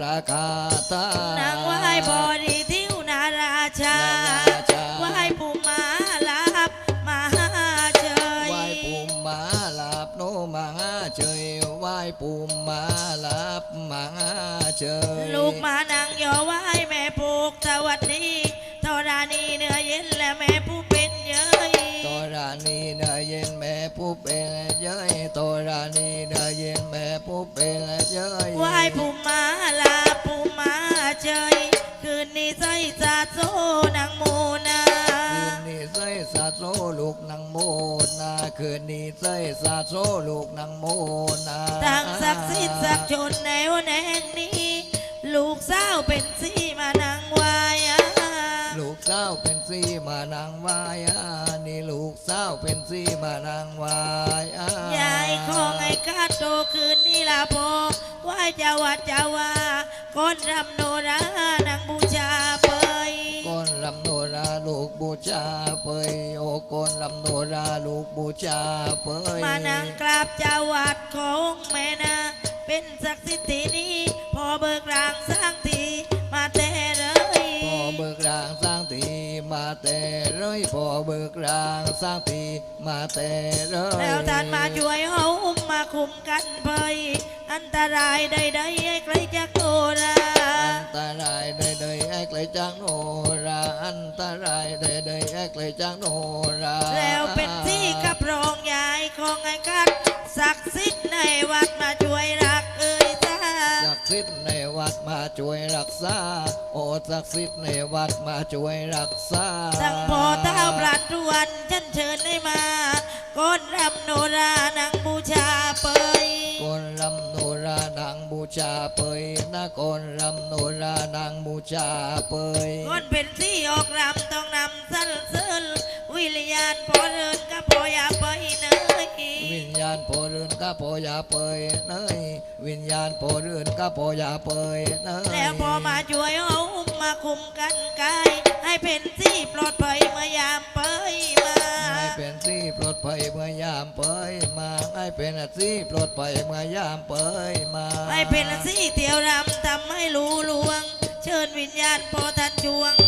ประกาศานางไหวบอดีทิวนาราชานาราชาไหวผู้มาลับมาเชยไหว้ปุ่มมาลาบโนมาเฉยไหว้ปุ่มมาลาบมาเฉยลูกมานางยอไหวแม่ปลูกสวัสดีธรณีเนื้อเย็นและแม่ผู้เป็นเย้ยตอรานีเนยเย็นแม่ผู้เป็นเย้ยตอรานีเนยเย็น แม่ผู้เป็นเย้ยไหวผู้มาลาผู้มาเชยคืนนี้ใส่จาโซนางโมนาคืนนี้ใส่สาโซลูกนางโมนาคืนนี้ใส่สาโซลูกนางโมนาทางศักดิ์สิทธิ์ศักดิ์ชนในวันแห่งนี้ ลูกสาวเป็นสีมานางวายาลูกสาวเป็นสีมานางวายานี่ลูกสาวเป็นสีมานางวายายายของไอ้กาโตคืน นี้ละพอไหว่าจะวัดจะว่าก้อนรำโนรานางบูชาเปยก้อนลำโนราลูกบูชาเปยโอก้อนลำโนราลูกบูชาเปยมานางกราบเจ้าวัดของแม่นาเป็นศักดิ์สิทธิ์ที่นี้พอเบิกรางส กรางสร้างตีมาแต่เร้ยแล้วท่านมาช่วยเอาอุ้มมาคุมกันเปยอันตรายใดๆให้ใครจากโนราอันตรายใดๆไอ้ไกลจากโนราอันตรายใดๆไอ้ไกลจากโนราแล้วเป็นที่กับรองยายของไอ้กัดศักดิ์สิทธิ์ในวัดมาช่วยรักเอ่ยจ้าศักดิ์ สิทธิ์ในวัดมาช่วยรักษา โอ้ศักดิ์สิทธิ์ในวัดมาช่วยรักษาทั้งพอเท้าพลันทุกวันฉันเชิญให้มาก้อนรำโนรานังบูชาเปยกนลำโนรานังบูชาเปยนะกนลำโนรานังบูชาเปยก้อนเป็นที่ออกรำต้องนำสั้นเซิน วิญญาณพอเรินก็พออย่าไปเนยวิญญาณโพเรือนก็พออย่าเปยเนยวิญญาณโพเรือนก็พออย่าเปยเนยแล้วพอมาช่วยเอาอุ้มมาคุมกันกายให้เป็นที่ปลอดภัยเมื่อยามเปยมาให้เป็นที่ปลอดภัยเมื่อยามเปยมาให้เป็นที่ปลอดภัยเมื่อยามเปยมาให้เป็นที่เที่ยวรำทำให้รู้ลวง เชิญวิญญาณพอทันจวง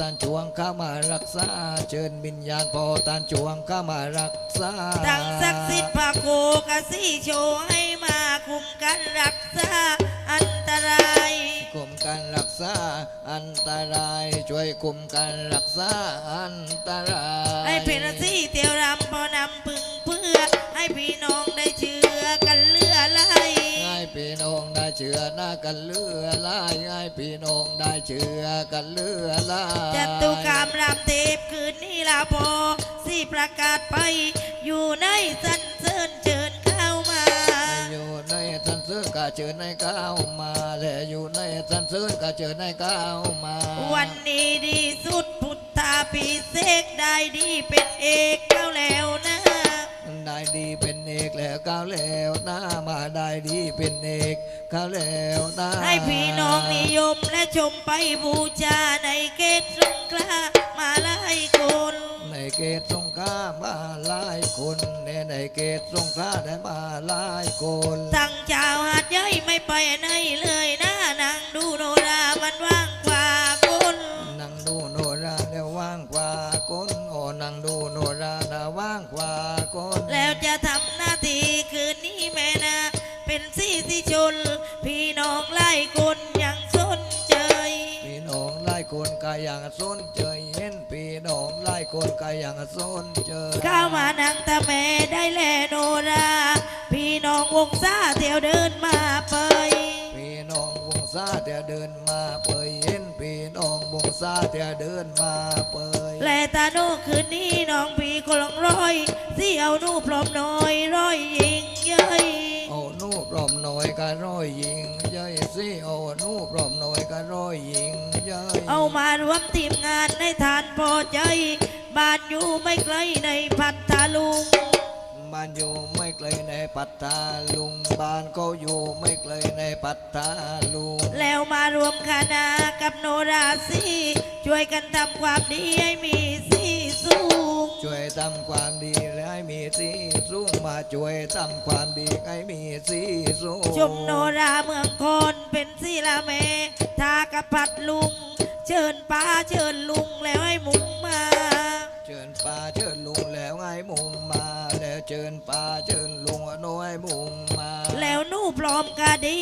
ญาณพอตันจวงเข้ามารักษา เชิญวิญญาณพอตันจวงเข้ามารักษาทั้งศักดิ์สิทธิ์พระโคกะสีโชว์ให้มาคุมกันรักษาอันตรายคุมกันรักษาอันตราย ช่วยคุมกันรักษาอันตราย ให้เป็นที่เที่ยวรำพอนำพึงเพื่อให้พี่น้องได้เชื่อ พี่น้องได้เชื่อหน้ากันเลือลายให้พี่น้องได้เชื่อกันเลือลายจตุกรรมรำเทพคืนนี้ลาพอสี่ประกาศไป อยู่ในสันเสริญเชิญเข้ามาอยู่ในสันเสริญก็เชิญให้ก้าวมาและอยู่ในสันเสริญก็เชิญให้ก้าวมา วันนี้ดีสุดพุทธาพิเศษกได้ดีเป็นเอกเข้าแล้วนะ ได้ดีเป็นเอกแล้วก้าวแล้วหน้ามาได้ดีเป็นเอกก้าวแล้วหน้าให้พี่น้องนิยมและชมไปบูชาในเกตสงขลามาไล่คนในเกตสงขลามาหลายคนในในเกตสงขลาได้มาหลายคนทั้งชาวหาดใหญ่ไม่ไปไหนเลย สีสิชนพี่น้องไล่คนยังสนใจพี่น้องหลายคนก็ยังสนใจเห็นพี่น้องหลายคนก็ยังสนใจเข้ามานั่งตาแม่ได้แลโนราพี่น้องวงซาเที่ยวเดินมาเปยพี่น้องวงซาเตียเดินมาเปยเห็นพี่น้องวงซาเตียเดินมาเปยและตาโนคืนนี้น้องพี่คนลงร้อยสิเอาหนูพร้อมน้อยร้อยยิงเย้ยเอาห นูพร้อมหน่อยก็ร้อยยิงเย้ยสิเอาหนูพร้อมหน่อยก็ร้อยยิงเย้ยเอามารวมทีมงานในทานพอใจบ้านอยู่ไม่ไกลในพัทลุงบ้านอยู่ไม่ไกลในปัตตาลุงบ้านเขาอยู่ไม่ไกลในปัตตาลุงแล้วมารวมคณะกับโนราสีช่วยกันทำความดีให้มีสีสูง ช่วยทำความดีและให้ให้มีสีสูงมาช่วยทำความดีให้มีสีสูงชุมโนราเมืองคอนเป็นศิลาเมทากระพัดลุง เชิญป้าเชิญลุงแล้วให้มุงมา เชิญป้าเชิญลุงแล้วไงมุงมา แล้วเชิญป้าเชิญลุงโน้อยมุงมา แล้วหนูพร้อมกะดี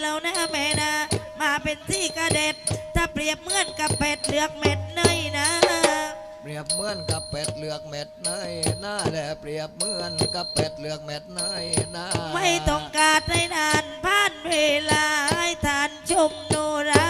แล้วนะแม่นะ มาเป็นที่กระเด็ด ถ้าเปรียบเหมือนกับเป็ดเลือกเม็ดเนยนะ เปรียบเหมือนกับเป็ดเลือกเม็ดเนยหน้าและเปรียบเหมือนกับเป็ดเลือกเม็ดเนยหน้าไม่ต้องการให้นานผ่านเวลาให้ทานชมโนรา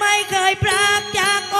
ไม่เคยปรากจากโ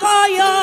kaya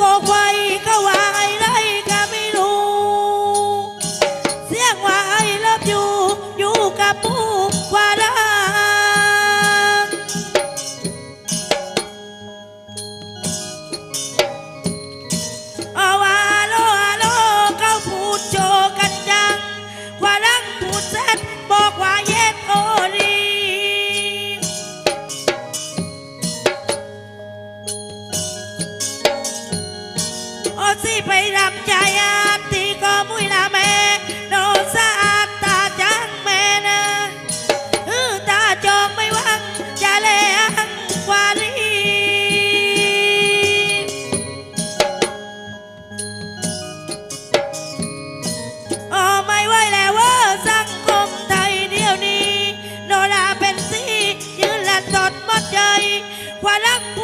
过关。Walang